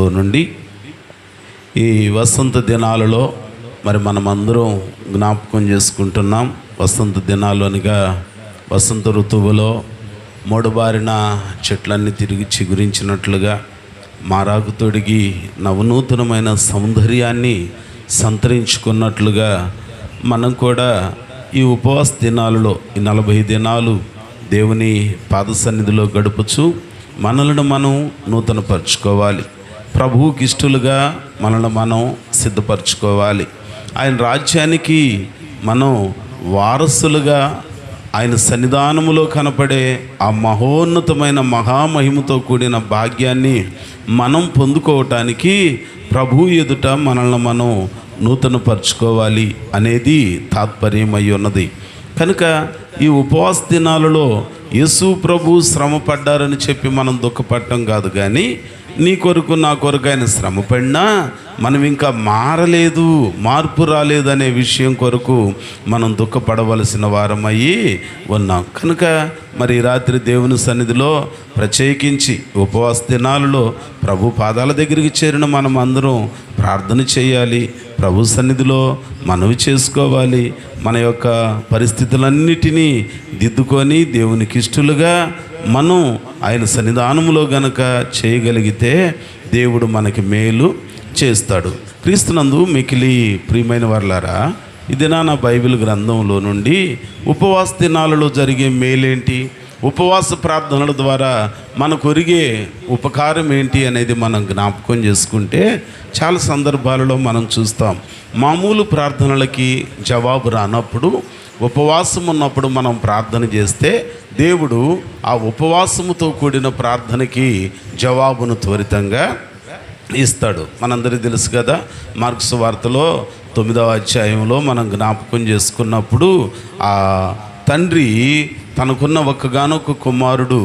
గ్రంథంలో నుండి ఈ వసంత దినాలలో మరి మనమందరం జ్ఞాపకం చేసుకుంటున్నాం. వసంత దినాలు అనగా వసంత ఋతువులో మూడబారిన చెట్లన్నీ తిరిగి చిగురించినట్లుగా మారాకు తొడిగి నవనూతనమైన సౌందర్యాన్ని సంతరించుకున్నట్లుగా మనం కూడా ఈ ఉపవాస దినాలలో ఈ నలభై దినాలు దేవుని పాద సన్నిధిలో గడుపుచు మనలను మనం నూతనపరుచుకోవాలి. ప్రభువుకి ఇష్టలుగా మనల్ని మనం సిద్ధపరచుకోవాలి. ఆయన రాజ్యానికి మనం వారసులుగా ఆయన సన్నిధానములో కనపడే ఆ మహోన్నతమైన మహామహిమతో కూడిన భాగ్యాన్ని మనం పొందుకోవటానికి ప్రభు ఎదుట మనల్ని మనం నూతనపరుచుకోవాలి అనేది తాత్పర్యమై ఉన్నది కనుక ఈ ఉపవాస దినాలలో యేసు ప్రభు శ్రమ పడ్డారని చెప్పి మనం దుఃఖపడటం కాదు కానీ నీ కొరకు నా కొరకు ఆయన శ్రమ పడినా మనం ఇంకా మారలేదు మార్పు రాలేదు అనే విషయం కొరకు మనం దుఃఖపడవలసిన వారమయ్యి ఉన్నాం. కనుక మరి రాత్రి దేవుని సన్నిధిలో ప్రత్యేకించి ఉపవాస దినాలలో ప్రభు పాదాల దగ్గరికి చేరిన మనం అందరం ప్రార్థన చేయాలి ప్రభు సన్నిధిలో మనవి చేసుకోవాలి మన యొక్క పరిస్థితులన్నిటినీ దిద్దుకొని దేవునికి ఇష్టలుగా మనం ఆయన సన్నిధానంలో గనక చేయగలిగితే దేవుడు మనకి మేలు చేస్తాడు. క్రీస్తునందు మికిలి ప్రియమైన వర్లారా ఇది నా బైబిల్ గ్రంథంలో నుండి ఉపవాస దినాలలో జరిగే మేలేంటి? ఉపవాస ప్రార్థనల ద్వారా మనకు ఒరిగే ఉపకారం ఏంటి అనేది మనం జ్ఞాపకం చేసుకుంటే చాలా సందర్భాలలో మనం చూస్తాం. మామూలు ప్రార్థనలకి జవాబు రానప్పుడు ఉపవాసం ఉన్నప్పుడు మనం ప్రార్థన చేస్తే దేవుడు ఆ ఉపవాసముతో కూడిన ప్రార్థనకి జవాబును త్వరితంగా ఇస్తాడు. మనందరికీ తెలుసు కదా మార్క్స్ వార్తలో తొమ్మిదవ అధ్యాయంలో మనం జ్ఞాపకం చేసుకున్నప్పుడు ఆ తండ్రి తనకున్న ఒక్కగానొక్క కుమారుడు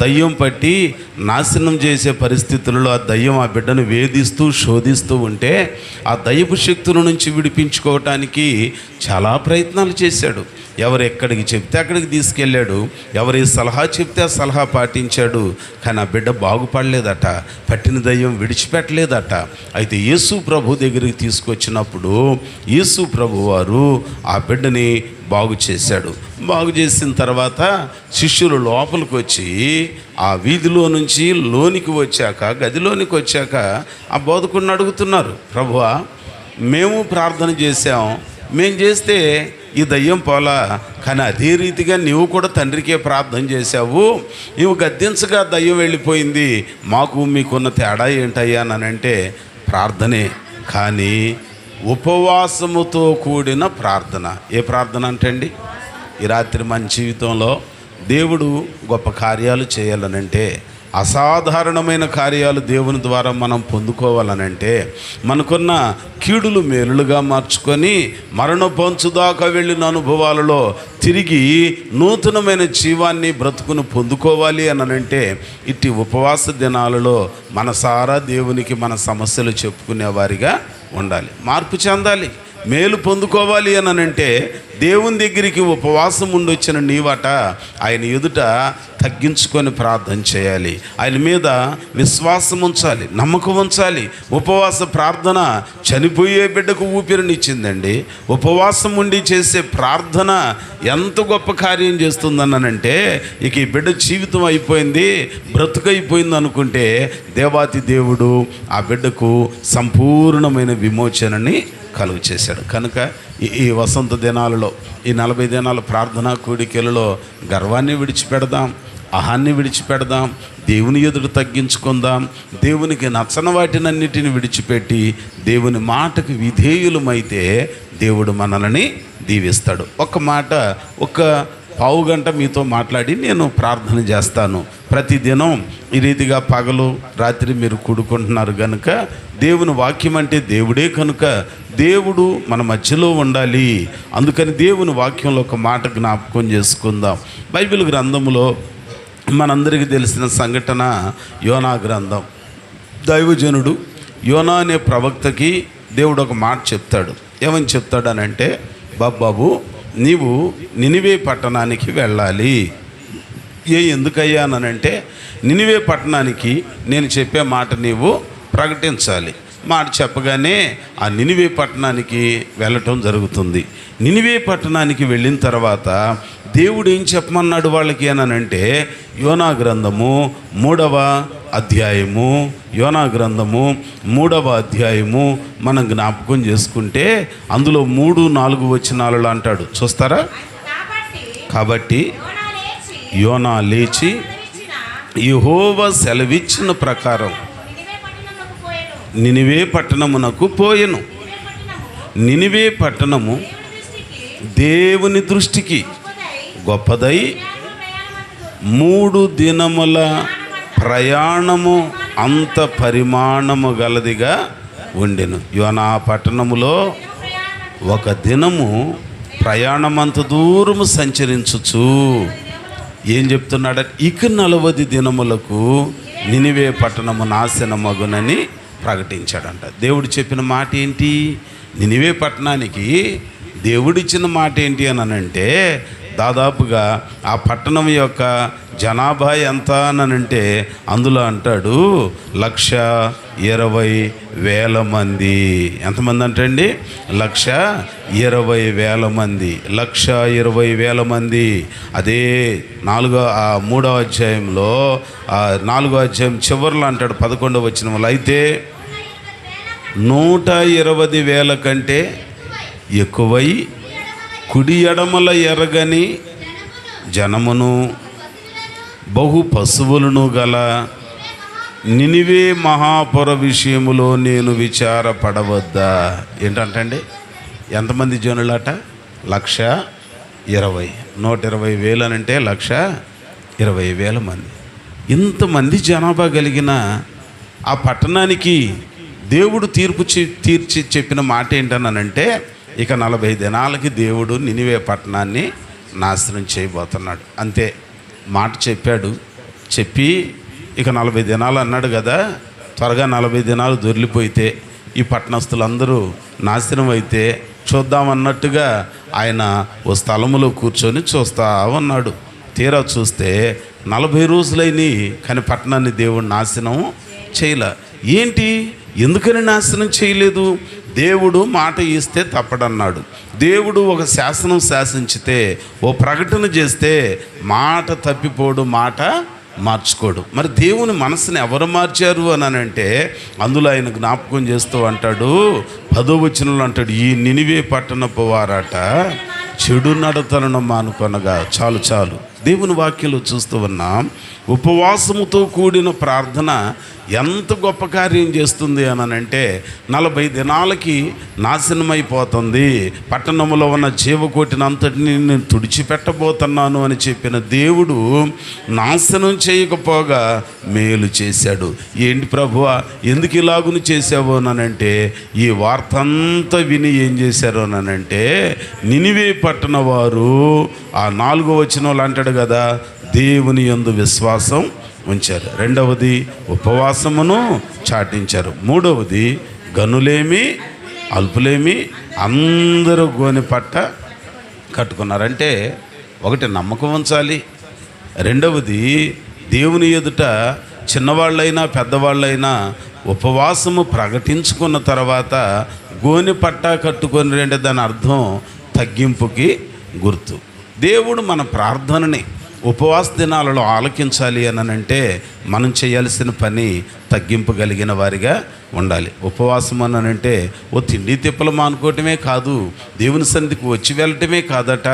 దయ్యం పట్టి నాశనం చేసే పరిస్థితులలో ఆ దయ్యం ఆ బిడ్డను వేధిస్తూ శోధిస్తూ ఉంటే ఆ దయ్యపు శక్తుల నుంచి విడిపించుకోవటానికి చాలా ప్రయత్నాలు చేశాడు. ఎవరు ఎక్కడికి చెప్తే అక్కడికి తీసుకెళ్ళాడు. ఎవరి సలహా చెప్తే ఆ సలహా పాటించాడు. కానీ ఆ బిడ్డ బాగుపడలేదట. పట్టిన దయ్యం విడిచిపెట్టలేదట. అయితే యేసు ప్రభు దగ్గరికి తీసుకొచ్చినప్పుడు యేసు ప్రభు వారు ఆ బిడ్డని బాగు చేశాడు. బాగు చేసిన తర్వాత శిష్యులు లోపలికి వచ్చి ఆ వీధిలో నుంచి లోనికి వచ్చాక గదిలోనికి వచ్చాక ఆ బోధకుడిని అడుగుతున్నారు ప్రభువా మేము ప్రార్థన చేశాం. మేము చేస్తే ఈ దయ్యం పోలా. కానీ అదే రీతిగా నీవు కూడా తండ్రికే ప్రార్థన చేశావు. నీవు గద్దించగా దయ్యం వెళ్ళిపోయింది. మాకు మీకున్న తేడా ఏంటయ్యా? అని అంటే ప్రార్థనే. కానీ ఉపవాసముతో కూడిన ప్రార్థన. ఏ ప్రార్థన అంటే అండి ఈ రాత్రి మన జీవితంలో దేవుడు గొప్ప కార్యాలు చేయాలనంటే అసాధారణమైన కార్యాలు దేవుని ద్వారా మనం పొందుకోవాలనంటే మనకున్న కీడులు మేలులుగా మార్చుకొని మరణ పంచుదాకా వెళ్ళిన అనుభవాలలో తిరిగి నూతనమైన జీవాన్ని బ్రతుకును పొందుకోవాలి అనంటే ఇట్టి ఉపవాస దినాలలో మనసారా దేవునికి మన సమస్యలు చెప్పుకునేవారిగా ఉండాలి. మార్పు చెందాలి. మేలు పొందుకోవాలి అని అంటే దేవుని దగ్గరికి ఉపవాసం ఉండొచ్చిన నీవట ఆయన ఎదుట తగ్గించుకొని ప్రార్థన చేయాలి. ఆయన మీద విశ్వాసం ఉంచాలి నమ్మకం ఉంచాలి. ఉపవాస ప్రార్థన చనిపోయే బిడ్డకు ఊపిరినిచ్చిందండి. ఉపవాసం ఉండి చేసే ప్రార్థన ఎంత గొప్ప కార్యం చేస్తుందన్నానంటే ఇక ఈ బిడ్డ జీవితం అయిపోయింది బ్రతుకైపోయింది అనుకుంటే దేవాతి దేవుడు ఆ బిడ్డకు సంపూర్ణమైన విమోచనని కలుగు చేశాడు కనుక ఈ ఈ వసంత దినాలలో ఈ నలభై దినాల ప్రార్థనా కోడికలలో గర్వాన్ని విడిచిపెడదాం అహాన్ని విడిచిపెడదాం దేవుని ఎదురు తగ్గించుకుందాం దేవునికి నచ్చని వాటినన్నిటిని విడిచిపెట్టి దేవుని మాటకు విధేయులమైతే దేవుడు మనల్ని దీవిస్తాడు. ఒక మాట ఒక పావు గంట మీతో మాట్లాడి నేను ప్రార్థన చేస్తాను. ప్రతిదినం ఈ రీతిగా పగలు రాత్రి మీరు కూడుకుంటున్నారు కనుక దేవుని వాక్యం అంటే దేవుడే కనుక దేవుడు మన మధ్యలో ఉండాలి. అందుకని దేవుని వాక్యంలో ఒక మాట జ్ఞాపకం చేసుకుందాం. బైబిల్ గ్రంథంలో మనందరికీ తెలిసిన సంఘటన యోనా గ్రంథం. దైవజనుడు యోనా అనే ప్రవక్తకి దేవుడు ఒక మాట చెప్తాడు. ఏమని చెప్తాడనంటే బాబాబు నీవు నినివే పట్టణానికి వెళ్ళాలి. ఏ ఎందుకయ్యానంటే నినివే పట్టణానికి నేను చెప్పే మాట నీవు ప్రకటించాలి. మాట చెప్పగానే ఆ నినివే పట్టణానికి వెళ్ళటం జరుగుతుంది. నినివే పట్టణానికి వెళ్ళిన తర్వాత దేవుడు ఏం చెప్పమన్నాడు వాళ్ళకి అనంటే యోనా గ్రంథము మూడవ అధ్యాయము యోనా గ్రంథము మూడవ అధ్యాయము మనం జ్ఞాపకం చేసుకుంటే అందులో మూడు నాలుగు వచనాలలో అంటాడు. చూస్తారా? కాబట్టి యోనా లేచి యహోవ సెలవిచ్చిన ప్రకారం నినివే పట్టణమునకు పోయెను. నినివే పట్టణము దేవుని దృష్టికి గొప్పదై మూడు దినముల ప్రయాణము అంత పరిమాణము గలదిగా ఉండెను. యోనా పట్టణములో ఒక దినము ప్రయాణమంత దూరము సంచరించుచు. ఏం చెప్తున్నాడు? ఇక నలవది దినములకు నినివే పట్టణము నాశనమగునని ప్రకటించాడంట. దేవుడు చెప్పిన మాట ఏంటి నినివే పట్టణానికి దేవుడిచ్చిన మాట ఏంటి అని అంటే దాదాపుగా ఆ పట్టణం యొక్క జనాభా ఎంత అనంటే అందులో అంటాడు లక్ష ఇరవై వేల మంది. ఎంతమంది అంటండి లక్ష ఇరవై వేల మంది. లక్ష ఇరవై వేల మంది. అదే నాలుగో ఆ మూడో అధ్యాయంలో నాలుగో అధ్యాయం చివరిలో అంటాడు పదకొండవ వచ్చిన అయితే నూట ఇరవై వేల కంటే ఎక్కువై కుడి ఎడమల ఎరగని జనమును బహు పశువులను గల నినివే మహాపుర విషయములో నేను విచారపడవద్దా? ఏంటంటండి? ఎంతమంది జనులట? లక్ష ఇరవై. నూట ఇరవై వేలు అని అంటే లక్ష ఇరవై వేల మంది. ఇంతమంది జనాభా కలిగిన ఆ పట్టణానికి దేవుడు తీర్పు తీర్చి చెప్పిన మాట ఏంటనంటే ఇక నలభై దినాలకి దేవుడు నినివే పట్టణాన్ని నాశనం చేయబోతున్నాడు. అంతే. మాట చెప్పాడు. చెప్పి ఇక నలభై దినాలు అన్నాడు కదా త్వరగా నలభై దినాలు దొరికిపోయితే ఈ పట్టణస్థులందరూ నాశనం అయితే చూద్దామన్నట్టుగా ఆయన ఓ స్థలములో కూర్చొని చూస్తా ఉన్నాడు. తీరా చూస్తే నలభై రోజులైనాయి కానీ పట్టణాన్ని దేవుడు నాశనం చేయలే. ఏంటి? ఎందుకని నాశనం చేయలేదు? దేవుడు మాట ఇస్తే తప్పడన్నాడు. దేవుడు ఒక శాసనం శాసించితే ఓ ప్రకటన చేస్తే మాట తప్పిపోడు మాట మార్చుకోడు. మరి దేవుని మనసుని ఎవరు మార్చారు అని అంటే అందులో ఆయన జ్ఞాపకం చేస్తూ అంటాడు పదోవచనంలో అంటాడు ఈ నినివే పట్టణపు వారాట చెడు నడతలను మానుకొనగా చాలు చాలు. దేవుని వాక్యంలో చూస్తూ ఉన్నాం ఉపవాసముతో కూడిన ప్రార్థన ఎంత గొప్ప కార్యం చేస్తుంది అని అంటే నలభై దినాలకి నాశనమైపోతుంది. పట్టణంలో ఉన్న జీవకోటిని అంతటిని నేను తుడిచిపెట్టబోతున్నాను అని చెప్పిన దేవుడు నాశనం చేయకపోగా మేలు చేశాడు. ఏంటి ప్రభువా ఎందుకు ఇలాగును చేసావు అనంటే ఈ వార్త అంతా విని ఏం చేశారు అనంటే నినివే పట్టణ వారు ఆ నాలుగో వచ్చిన వాళ్ళు అంటాడు కదా దేవుని యందు విశ్వాసం ఉంచారు. రెండవది ఉపవాసమును చాటించారు. మూడవది గనులేమి అల్పులేమి అందరూ గోని పట్ట కట్టుకున్నారంటే ఒకటి నమ్మకం ఉంచాలి. రెండవది దేవుని ఎదుట చిన్నవాళ్ళైనా పెద్దవాళ్ళైనా ఉపవాసము ప్రకటించుకున్న తర్వాత గోని పట్టా కట్టుకొని అంటే దాని అర్థం తగ్గింపుకి గుర్తు. దేవుడు మన ప్రార్థనని. ఉపవాస దినాలలో ఆలకించాలి అని అంటే మనం చేయాల్సిన పని తగ్గింపు కలిగిన వారిగా ఉండాలి. ఉపవాసం అని అంటే ఓ తిండి తిప్పలు మానుకోవటమే కాదు దేవుని సన్నిధికి వచ్చి వెళ్ళటమే కాదట.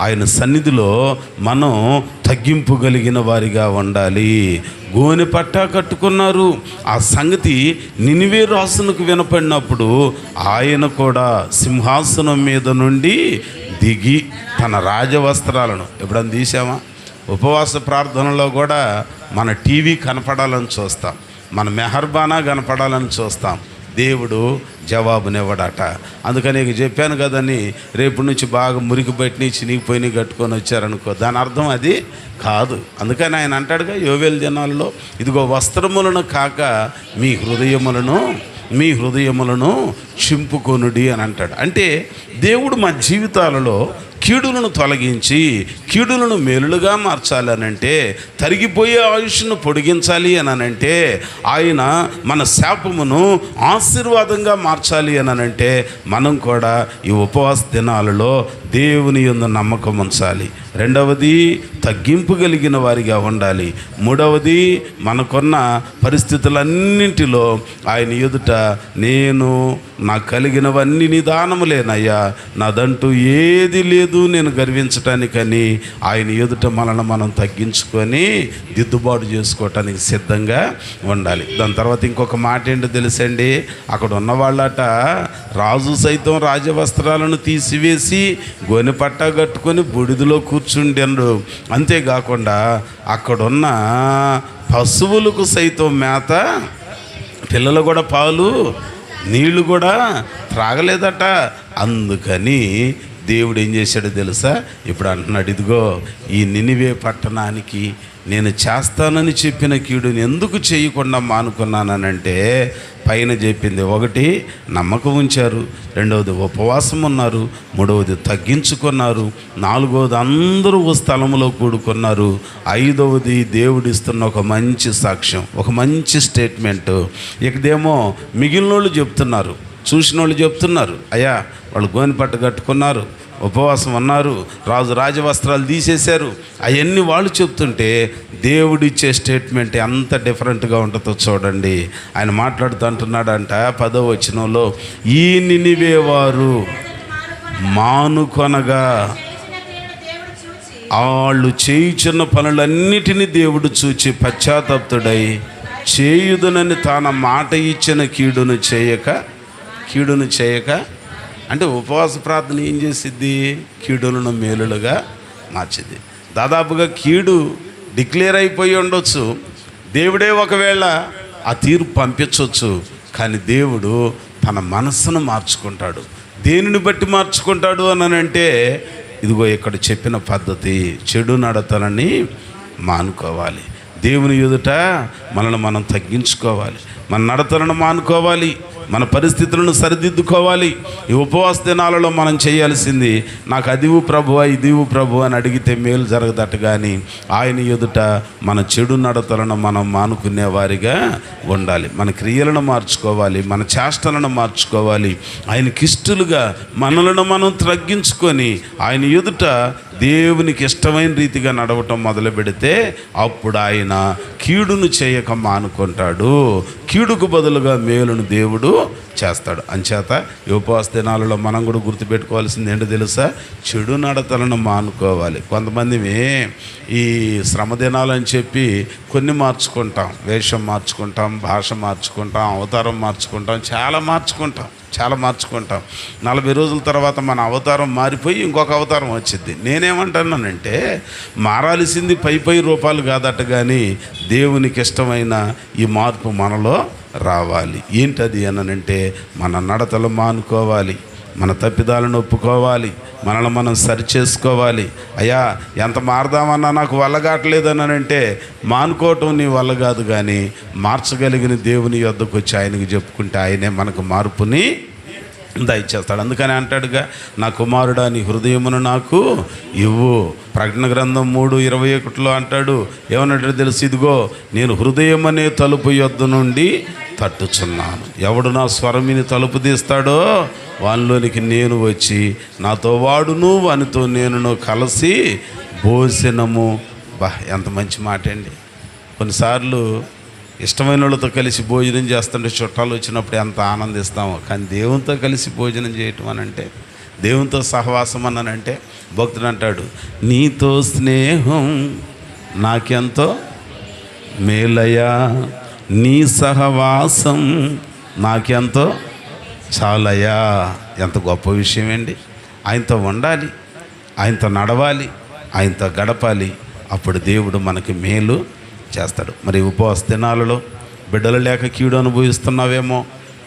ఆయన సన్నిధిలో మనం తగ్గింపు కలిగిన వారిగా ఉండాలి. గోని పట్టా కట్టుకున్నారు. ఆ సంగతి నినివే రాసునకు వినపడినప్పుడు ఆయన కూడా సింహాసనం మీద నుండి దిగి తన రాజవస్త్రాలను ఎప్పుడన్నా తీసామా ఉపవాస ప్రార్థనలో కూడా మన టీవీ కనపడాలని చూస్తాం. మన మెహర్బానా కనపడాలని చూస్తాం. దేవుడు జవాబునివ్వడట. అందుకని నీకు చెప్పాను కదని రేపు నుంచి బాగా మురికి బట్టి చినిగిపోయి కట్టుకొని వచ్చారనుకో. దాని అర్థం అది కాదు. అందుకని ఆయన అంటాడుగా యోవేల దినాల్లో ఇదిగో వస్త్రములను కాక మీ హృదయములను మీ హృదయములను చింపుకొనుడి అని అంటాడు. అంటే దేవుడు మా జీవితాలలో కీడులను తొలగించి కీడులను మేలులుగా మార్చాలి అనంటే తరిగిపోయే ఆయుష్ను పొడిగించాలి అని అనంటే ఆయన మన శాపమును ఆశీర్వాదంగా మార్చాలి అని అనంటే మనం కూడా ఈ ఉపవాస దినాలలో దేవుని యందు నమ్మకం ఉంచాలి. రెండవది తగ్గింపు కలిగిన వారిగా ఉండాలి. మూడవది మనకున్న పరిస్థితులన్నింటిలో ఆయన ఎదుట నేను నాకు కలిగినవన్నీ నిదానములేనయ్యా. నాదంటూ ఏది లేదు నేను గర్వించటానికని ఆయన ఎదుట మనల్ని మనం తగ్గించుకొని దిద్దుబాటు చేసుకోవటానికి సిద్ధంగా ఉండాలి. దాని తర్వాత ఇంకొక మాట ఏంటో తెలుసండి? అక్కడ ఉన్న వాళ్ళట రాజు సైతం రాజవస్త్రాలను తీసివేసి గోని పట్టా కట్టుకొని బుడిదిలో కూర్చుండెండు అంతేకాకుండా అక్కడున్న పశువులకు సైతం మేత పిల్లలు కూడా పాలు నీళ్ళు కూడా త్రాగలేదట. అందుకని దేవుడు ఏం చేశాడో తెలుసా? ఇప్పుడు అంటున్నాడు ఇదిగో ఈ నినివే పట్టణానికి నేను చేస్తానని చెప్పిన కీడుని ఎందుకు చేయకుండా మానుకున్నానంటే పైన చెప్పింది ఒకటి నమ్మకం ఉంచారు. రెండవది ఉపవాసం ఉన్నారు. మూడవది తగ్గించుకున్నారు. నాలుగవది అందరూ ఓ స్థలంలో కూడుకున్నారు. ఐదవది దేవుడిస్తున్న ఒక మంచి సాక్ష్యం ఒక మంచి స్టేట్మెంట్. ఇకదేమో మిగిలిన వాళ్ళు చెప్తున్నారు చూసిన వాళ్ళు చెప్తున్నారు. అయ్యా వాళ్ళు గోని పట్టు కట్టుకున్నారు ఉపవాసం ఉన్నారు రాజు రాజవస్త్రాలు తీసేశారు. అవన్నీ వాళ్ళు చెప్తుంటే దేవుడిచ్చే స్టేట్మెంట్ ఎంత డిఫరెంట్గా ఉంటుందో చూడండి. ఆయన మాట్లాడుతూ అంటున్నాడంట పదో వచనంలో ఈ నినివేవారు మానుకొనగా వాళ్ళు చేయుచున్న పనులన్నిటినీ దేవుడు చూచి పశ్చాత్తప్తుడై చేయుదునని తాన మాట ఇచ్చిన కీడును చేయక కీడును చేయక అంటే ఉపవాస ప్రార్థన ఏం చేసిద్ది? కీడులను మేలులుగా మార్చింది దాదాపుగా కీడు డిక్లేర్ అయిపోయి ఉండొచ్చు. దేవుడే ఒకవేళ ఆ తీర్పు పంపించవచ్చు కానీ దేవుడు తన మనస్సును మార్చుకుంటాడు. దేనిని బట్టి మార్చుకుంటాడు అని అంటే ఇదిగో ఇక్కడ చెప్పిన పద్ధతి చెడు నడతలని మానుకోవాలి. దేవుని ఎదుట మనల్ని మనం తగ్గించుకోవాలి. మన నడతలను మానుకోవాలి. మన పరిస్థితులను సరిదిద్దుకోవాలి. ఈ ఉపవాస దినాలలో మనం చేయాల్సింది నాకు అదివు ప్రభు ఇదివు ప్రభు అని అడిగితే మేలు జరగదట కానీ ఆయన ఎదుట మన చెడు నడతలను మనం మానుకునే వారిగా ఉండాలి. మన క్రియలను మార్చుకోవాలి మన చేష్టలను మార్చుకోవాలి. ఆయనకిష్టలుగా మనలను మనం తగ్గించుకొని ఆయన ఎదుట దేవునికి ఇష్టమైన రీతిగా నడవటం మొదలు పెడితే అప్పుడు ఆయన కీడును చేయక మానుకుంటాడు. కీడుకు బదులుగా మేలును దేవుడు చేస్తాడు. అంచేత ఈ ఉపవాస దినాలలో మనం కూడా గుర్తుపెట్టుకోవాల్సింది ఏంటో తెలుసా? చెడు నడతలను మానుకోవాలి. కొంతమంది ఈ శ్రమ దినాలు అని చెప్పి కొన్ని మార్చుకుంటాం. వేషం మార్చుకుంటాం భాష మార్చుకుంటాం అవతారం మార్చుకుంటాం చాలా మార్చుకుంటాం. చాలా మార్చుకుంటాం. నలభై రోజుల తర్వాత మన అవతారం మారిపోయి ఇంకొక అవతారం వచ్చింది నేనేమంటున్నానంటే మారాల్సింది పై పై రూపాలు కాదట కానీ దేవునికి ఇష్టమైన ఈ మార్పు మనలో రావాలి. ఏంటది అనంటే మన నడతలు మానుకోవాలి మన తప్పిదాలను ఒప్పుకోవాలి మనల్ని మనం సరి చేసుకోవాలి అయ్యా ఎంత మారదామన్నా నాకు వల్లగాట్లేదని అంటే మానుకోవటం నీ వల్ల కాదు కానీ మార్చగలిగిన దేవుని యొద్దకు వచ్చి ఆయనకి చెప్పుకుంటే ఆయనే మనకు మార్పుని దయచేస్తాడు అందుకని అంటాడుగా నా కుమారుడా నీ హృదయమును నాకు ఇవ్వు. ప్రకటన గ్రంథం మూడు ఇరవై ఒకటిలో అంటాడు ఏమన్నట్టు తెలుసు? ఇదిగో నేను హృదయం అనే తలుపు యొద్ద నుండి తట్టుచున్నాను. ఎవడు నా స్వరమిని తలుపు తీస్తాడో వానిలోనికి నేను వచ్చి నాతో వాడును వానితో నేనును కలిసి భోజనము. బా ఎంత మంచి మాట అండి కొన్నిసార్లు ఇష్టమైన వాళ్ళతో కలిసి భోజనం చేస్తుంటే చుట్టాలు వచ్చినప్పుడు ఎంత ఆనందిస్తామో. కానీ దేవునితో కలిసి భోజనం చేయటం అని అంటే దేవునితో సహవాసం అని అంటే భక్తుడు అంటాడు నీతో స్నేహం నాకెంతో మేలయ్యా. నీ సహవాసం నాకెంతో చాలయ్యా. ఎంత గొప్ప విషయం అండి. ఆయనతో ఉండాలి ఆయనతో నడవాలి ఆయనతో గడపాలి. అప్పుడు దేవుడు మనకి మేలు చేస్తాడు. మరి ఉపవాస దినాలలో బిడ్డలు లేక కీడు అనుభవిస్తున్నావేమో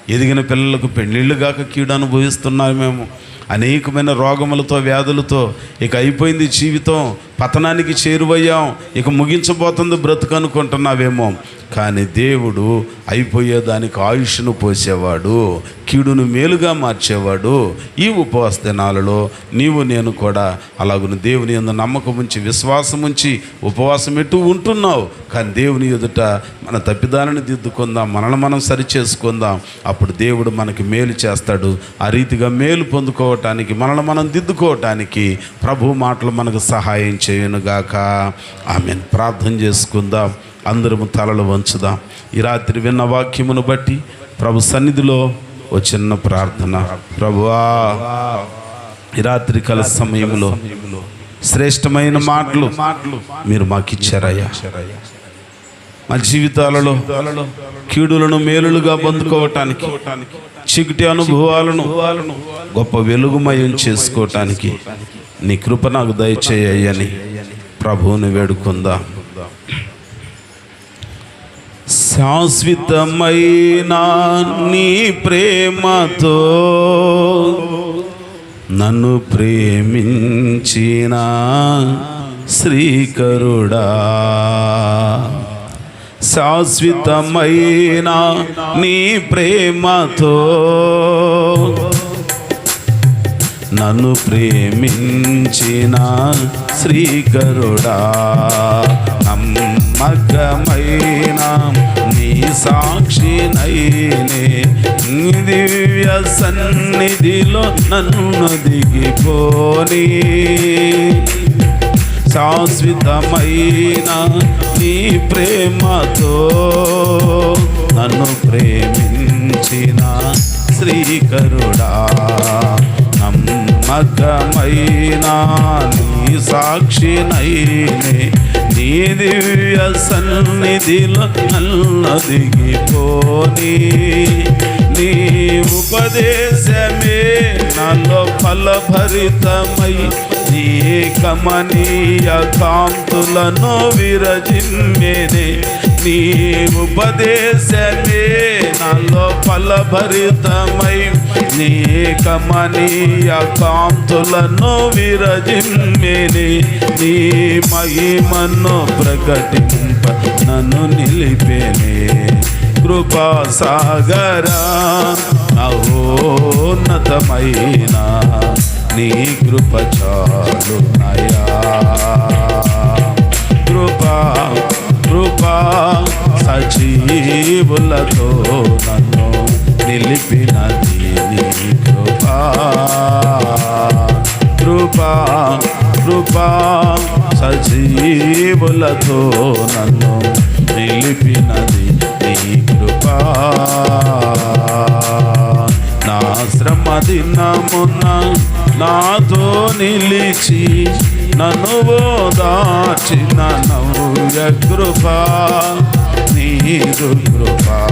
ఎదిగిన పిల్లలకు పెళ్ళిళ్ళు కాక కీడు అనుభవిస్తున్నామేమో అనేకమైన రోగములతో వ్యాధులతో ఇక అయిపోయింది జీవితం పతనానికి చేరువయ్యాం ఇక ముగించబోతుంది బ్రతుకు అనుకుంటున్నావేమో. కానీ దేవుడు అయిపోయేదానికి ఆయుష్ను పోసేవాడు. కీడును మేలుగా మార్చేవాడు ఈ ఉపవాస దినాలలో నీవు నేను కూడా అలాగున దేవుని ఎందు నమ్మకం ఉంచి విశ్వాసం ఉంచి ఉపవాసం ఎటు ఉంటున్నావు? కానీ దేవుని ఎదుట మన తప్పిదాలను దిద్దుకుందాం మనల్ని మనం సరి చేసుకుందాం అప్పుడు దేవుడు మనకి మేలు చేస్తాడు. ఆ రీతిగా మేలు పొందుకోవటానికి మనల్ని మనం దిద్దుకోవటానికి ప్రభు మాటలు మనకు సహాయం చేయనుగాక. ఆమె ప్రార్థన చేసుకుందాం. అందరము తలలు వంచుదాం. ఈ రాత్రి విన్న వాక్యమును బట్టి ప్రభు సన్నిధిలో ఓ చిన్న ప్రార్థన. ప్రభువా ఈ రాత్రి కాల సమయంలో శ్రేష్టమైన మాటలు మీరు మాకు ఇచ్చారయ్యా మా జీవితాలలో కీడులను మేలులుగా పొందుకోవటానికి చిగుటి అనుభవాలను గొప్ప వెలుగుమయం చేసుకోవటానికి నీ కృప నాకు దయచేయని ప్రభువుని వేడుకుందాం. శాశ్వతమైన నీ ప్రేమతో నన్ను ప్రేమించిన శ్రీకరుడా. శాశ్వతమైన నీ ప్రేమతో నన్ను ప్రేమించిన శ్రీకరుడా. మగ్గమైనా నీ సాక్షినైనే నీ దివ్య సన్నిధిలో నన్ను దిగిపోని. శాశ్వతమైన నీ ప్రేమతో నన్ను ప్రేమించిన శ్రీకరుడా. నమ్మకమైన నీ సాక్షినైనే నీ దివ్య సన్నిధిలో నన్ను దిగిపోని నీ ఉపదేశమే నాలో ఫలభరితమై నీ కమనీయ కాంతులను విరజిమ్మేనే నీ ఉపదేశమే నాలో ఫలభరితమై నీ కమనీయ కాంతులను విరజిమ్మిని. నీ మహిమను ప్రకటింప నన్ను నిలిపేనే కృపా సాగరా నవోన్నతమైన నీ కృప చాలు నయా. కృపా కృపా సజీవులతో నన్ను నిలిపిన నీ కృపా. కృపా కృపా సజీవులతో నన్ను నిలిపినది నీ కృపా. నా శ్రమ దినమున నాతో నిలిచి నన్ను దాచిన నవ్య కృపా. నీరు కృపాశ్రమ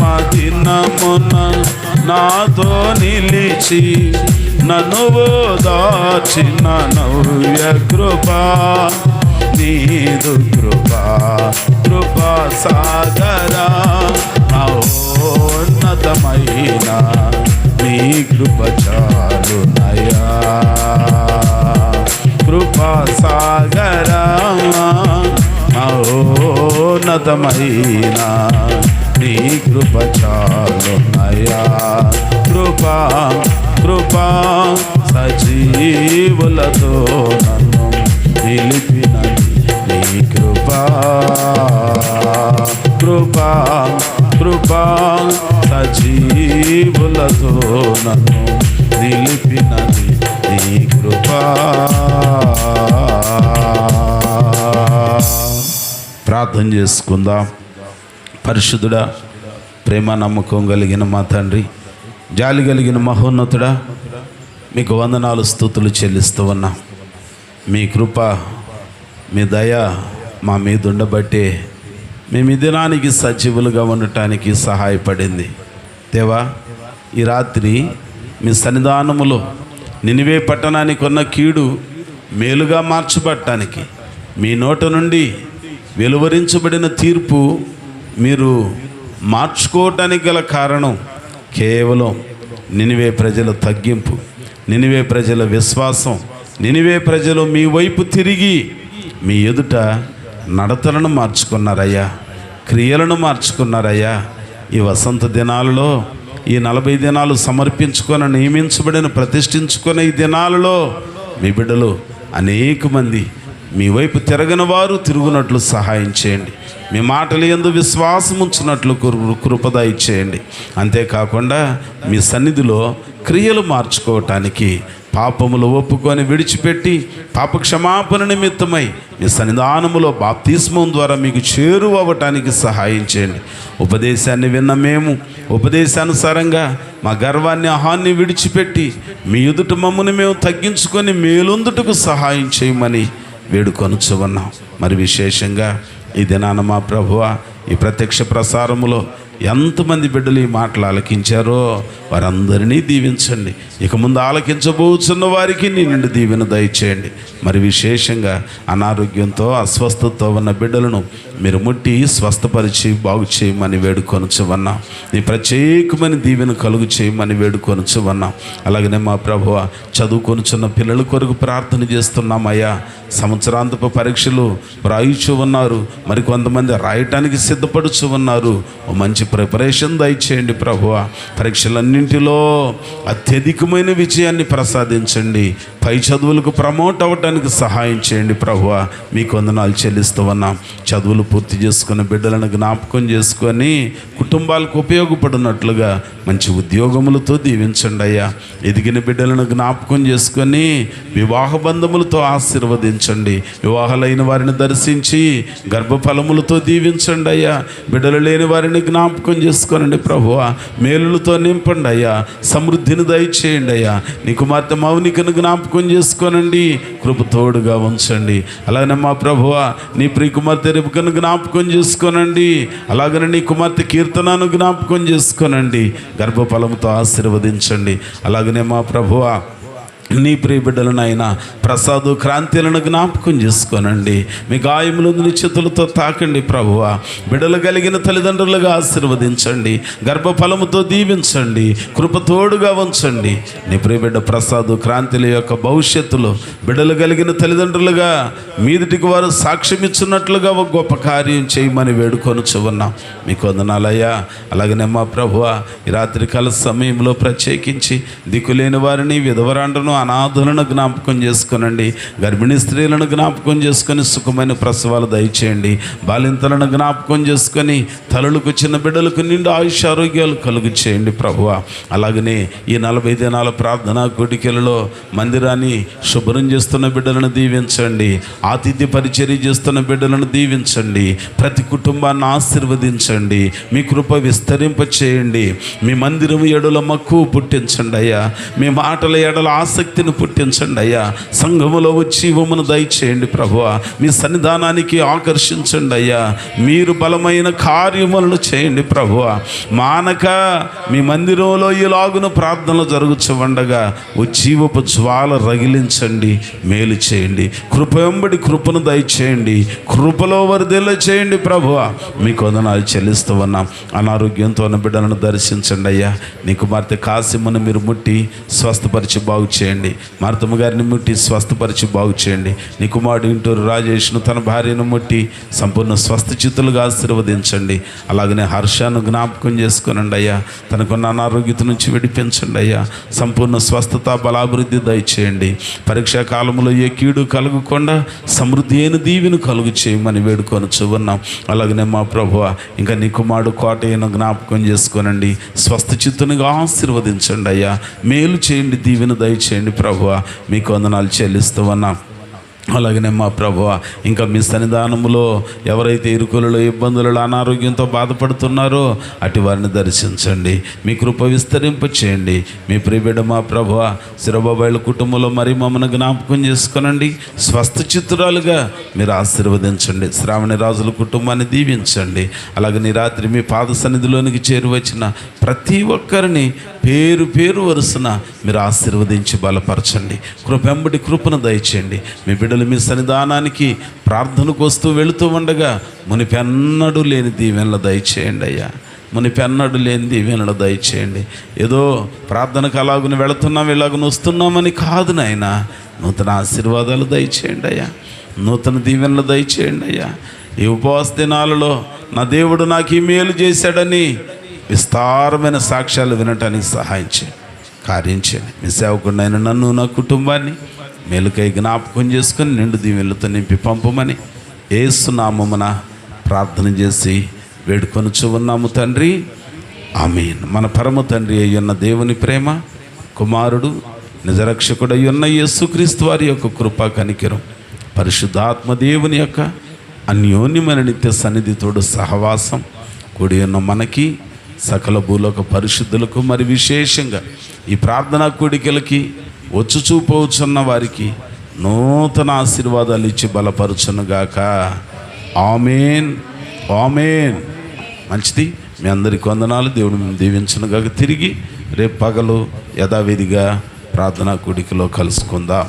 నా దినమున నాతో నిలిచి నన్ను దాచిన నవ్య కృపా నీదు కృపా కృపా సాగరా నవోన్నతమైన నీ కృప చాలు నయా. కృపా సాగరా ఉన్నతమైన నీ కృప చాలు కృపా కృపా సజీవులతో నన్ను నిలిపినది నీ కృపా. కృపా కృపా సజీవులతో నన్ను నిలిపినది నీ కృపా. ప్రార్థన చేసుకుందాం. పరిశుద్ధుడా ప్రేమ నమ్మకం కలిగిన మా తండ్రి జాలి కలిగిన మహోన్నతుడా మీకు వందనాలు స్థుతులు చెల్లిస్తూ ఉన్నాం. మీ కృప మీ దయ మా మీద ఉండబట్టే మేము ఈ దినానికి సజీవులుగా ఉండటానికి సహాయపడింది. దేవా ఈ రాత్రి మీ సన్నిధానములో నినివే పట్టణానికి ఉన్న కీడు మేలుగా మార్చబట్టానికి మీ నోట నుండి వెలువరించబడిన తీర్పు మీరు మార్చుకోవటానికి గల కారణం కేవలం నినివే ప్రజల తగ్గింపు నినివే ప్రజల విశ్వాసం నినివే ప్రజలు మీ వైపు తిరిగి మీ ఎదుట నడతలను మార్చుకున్నారయ్యా క్రియలను మార్చుకున్నారయ్యా. ఈ వసంత దినాలలో ఈ నలభై దినాలు సమర్పించుకొని నియమించబడిన ప్రతిష్ఠించుకునే ఈ దినాలలో మీ బిడ్డలు అనేక మంది మీ వైపు తిరగని వారు తిరుగునట్లు సహాయం చేయండి. మీ మాటలు ఎందు విశ్వాసం ఉంచినట్లు కృ- కృపద ఇచ్చేయండి. అంతేకాకుండా మీ సన్నిధిలో క్రియలు మార్చుకోవటానికి పాపములు ఒప్పుకొని విడిచిపెట్టి పాప క్షమాపణ నిమిత్తమై మీ సన్నిధానములో బాప్తిస్మం ద్వారా మీకు చేరువవ్వటానికి సహాయం చేయండి. ఉపదేశాన్ని విన్న మేము ఉపదేశానుసారంగా మా గర్వాన్ని అహాన్ని విడిచిపెట్టి మీ ఎదుట మమ్మల్ని మేము తగ్గించుకొని మేలుందుటకు సహాయం చేయమని వేడుకొనుచు ఉన్నాం మరి విశేషంగా ఈ దినాన మా ప్రభువ ఈ ప్రత్యక్ష ప్రసారములో ఎంతమంది బిడ్డలు ఈ మాటలు ఆలకించారో వారందరినీ దీవించండి. ఇక ముందు ఆలకించబోచున్న వారికి నీ నుండి దీవెన దయచేయండి. మరి విశేషంగా అనారోగ్యంతో అస్వస్థతతో ఉన్న బిడ్డలను మీరు ముట్టి స్వస్థపరిచి బాగు చేయమని వేడుకొని ఉన్నాం నీ ప్రత్యేకమైన దీవెన కలుగు చేయమని వేడుకొని ఉన్నాం అలాగనే మా ప్రభువ చదువుకొనుచున్న పిల్లల కొరకు ప్రార్థన చేస్తున్నామయ్యా సంవత్సరాంతపు పరీక్షలు రాయిచు ఉన్నారు మరి కొంతమంది రాయటానికి సిద్ధపడుచు ఉన్నారు ఓ మంచి ప్రిపరేషన్ దయచేయండి ప్రభువ. పరీక్షలన్నింటిలో అత్యధికమైన విజయాన్ని ప్రసాదించండి. పై చదువులకు ప్రమోట్ అవ్వటానికి సహాయం చేయండి ప్రభువ. మీకు వందనాలు చెల్లిస్తూ ఉన్నాం. చదువులు పూర్తి చేసుకుని బిడ్డలను జ్ఞాపకం చేసుకొని కుటుంబాలకు ఉపయోగపడినట్లుగా మంచి ఉద్యోగములతో దీవించండి అయ్యా. ఎదిగిన బిడ్డలను జ్ఞాపకం చేసుకొని వివాహ బంధములతో ఆశీర్వదించండి. వివాహాలైన వారిని దర్శించి గర్భఫలములతో దీవించండి అయ్యా. బిడ్డలు లేని వారిని జ్ఞాపకం చేసుకోనండి ప్రభువ. మేలులతో నింపండి అయ్యా. సమృద్ధిని దయచేయండి అయ్యా. నీ కుమార్తె మౌనికను జ్ఞాపకం చేసుకోనండి. కృప తోడుగా ఉంచండి. అలాగనే మా ప్రభువ నీ ప్రియ కుమార్తె రిపుకను జ్ఞాపకం చేసుకోనండి. అలాగనే నీ కుమార్తె కీర్తనను జ్ఞాపకం చేసుకోనండి. గర్భఫలంతో ఆశీర్వదించండి. అలాగనే మా ప్రభువ నీ ప్రియబిడ్డలనైనా ప్రసాదు క్రాంతిలను జ్ఞాపకం చేసుకోనండి. మీ గాయములు నీ చేతులతో తాకండి ప్రభువ. బిడ్డలు కలిగిన తల్లిదండ్రులుగా ఆశీర్వదించండి. గర్భఫలముతో దీవించండి. కృపతోడుగా ఉంచండి. నీ ప్రియబిడ్డ ప్రసాదు క్రాంతిల యొక్క భవిష్యత్తులో బిడ్డలు కలిగిన తల్లిదండ్రులుగా మీదిటికి వారు సాక్ష్యం ఇచ్చినట్లుగా ఒక గొప్ప కార్యం చేయమని వేడుకొనుచు ఉన్నాం. మీకు వందనాలయ్యా. అలాగనే మా ప్రభువ ఈ సమయంలో ప్రత్యేకించి దిక్కులేని వారిని విధవరాండను అనాథులను జ్ఞాపకం చేసుకునండి గర్భిణీ స్త్రీలను జ్ఞాపకం చేసుకొని సుఖమైన ప్రసవాలు దయచేయండి బాలింతలను జ్ఞాపకం చేసుకొని తలలకు చిన్న బిడ్డలకు నిండు ఆయుష్ ఆరోగ్యాలు కలుగు చేయండి ప్రభువ. అలాగనే ఈ నలభై దినాల ప్రార్థనా కోటికలలో మందిరాన్ని శుభ్రం చేస్తున్న బిడ్డలను దీవించండి ఆతిథ్య పరిచర్య చేస్తున్న బిడ్డలను దీవించండి ప్రతి కుటుంబాన్ని ఆశీర్వదించండి మీ కృప విస్తరింప చేయండి మీ మందిరం ఎడల మక్కువ పుట్టించండి అయ్యా మీ మాటల ఎడల ఆసక్తి ఆసక్తిని పుట్టించండి అయ్యా. సంఘములో వచ్చి ఇవ్వమను దయచేయండి ప్రభువ. మీ సన్నిధానానికి ఆకర్షించండి అయ్యా. మీరు బలమైన కార్యములను చేయండి ప్రభువ. మానక మీ మందిరంలో ఇలాగున ప్రార్థనలు జరుగుచవండగా. ఉజ్జీవపు జ్వాల రగిలించండి మేలు చేయండి. కృప వెంబడి కృపను దయచేయండి. కృపలో వరదల చేయండి ప్రభువ. మీకు వందనాలు చెల్లిస్తూ ఉన్నాం. అనారోగ్యంతో ఉన్న బిడ్డలను దర్శించండి అయ్యా. నీ కుమార్తె కాసిమ్మను మీరు ముట్టి స్వస్థపరిచి బాగు చేయండి. మార్తమ్మ గారిని ముట్టి స్వస్థపరిచి బాగు చేయండి. నీ కుమారుడు ఇంటూరు రాజేష్ను తన భార్యను ముట్టి సంపూర్ణ స్వస్థచితులుగా ఆశీర్వదించండి. అలాగనే హర్షాను జ్ఞాపకం చేసుకునండి అయ్యా. తనకున్న అనారోగ్యత నుంచి విడిపించండి అయ్యా. సంపూర్ణ స్వస్థత బలాభివృద్ధి దయచేయండి. పరీక్షా కాలంలో ఏ కీడు కలుగకుండా సమృద్ధి అయిన దీవిని కలుగు చేయమని వేడుకొని చూన్నాం అలాగనే మా ప్రభువ ఇంకా నీ కుమారుడు కోటయ్యను జ్ఞాపకం చేసుకోనండి. స్వస్థచిత్తునిగా ఆశీర్వదించండి అయ్యా. మేలు చేయండి దీవెను దయచేయండి. ప్రభువ. మీకు వందనాలు చెల్లిస్తూ ఉన్నాం. అలాగనే మా ప్రభు ఇంకా మీ సన్నిధానములో ఎవరైతే ఇరుకులలో ఇబ్బందులలో అనారోగ్యంతో బాధపడుతున్నారో అటు వారిని దర్శించండి. మీ కృప విస్తరింప చేయండి. మీ ప్రియబిడ్డ మా ప్రభు శిరబాబాయిల కుటుంబంలో మరి మమ్మల్ని జ్ఞాపకం చేసుకునండి. స్వస్థ చిత్రాలుగా మీరు ఆశీర్వదించండి. శ్రావణి రాజుల కుటుంబాన్ని దీవించండి. అలాగే రాత్రి మీ పాద సన్నిధిలోనికి చేరువచ్చిన ప్రతి ఒక్కరిని పేరు పేరు వరుసన మీరు ఆశీర్వదించి బలపరచండి. కృపెంబడి కృపను దయచేయండి. మీ బిడ్డలు మీ సన్నిధానానికి ప్రార్థనకు వస్తూ వెళుతూ ఉండగా మునిపెన్నడూ లేని దీవెనలు దయచేయండి అయ్యా. మునిపెన్నడు లేని దీవెనలు దయచేయండి. ఏదో ప్రార్థనకు అలాగుని వెళుతున్నాం ఇలాగుని వస్తున్నామని కాదు నాయన. నూతన ఆశీర్వాదాలు దయచేయండి అయ్యా. నూతన దీవెనలు దయచేయండి అయ్యా. ఈ ఉపవాస దినాలలో నా దేవుడు నాకు ఈ మేలు చేశాడని విస్తారమైన సాక్ష్యాలు వినటానికి సహాయం చేయండి కార్యం చేయండి మీ సేవకుండా నన్ను నా కుటుంబాన్ని మేలుకై జ్ఞాపకం చేసుకొని నిండు దీవెళ్ళతో నింపి పంపమని ఏసునామమున ప్రార్థన చేసి వేడుకొనుచు ఉన్నాము తండ్రి. ఆమీన్. మన పరమ తండ్రి అయ్యున్న దేవుని ప్రేమ కుమారుడు నిజరక్షకుడు అయ్యున్న యేసుక్రీస్తు వారి యొక్క కృపా కనికిరం పరిశుద్ధాత్మ దేవుని యొక్క అన్యోన్యమైన నిత్య సన్నిధితోడు సహవాసం కూడి ఉన్న మనకి సకల భూలోక పరిశుద్ధులకు మరి విశేషంగా ఈ ప్రార్థనా కోడికలకి వచ్చు చూపవచ్చున్న వారికి నూతన ఆశీర్వాదాలు ఇచ్చి బలపరచునుగాక. ఆమెన్. ఆమెన్. మంచిది. మీ అందరికి వందనాలు. దేవుడు మేము తిరిగి రేపు పగలు యథావిధిగా ప్రార్థనా కూడికలో కలుసుకుందాం.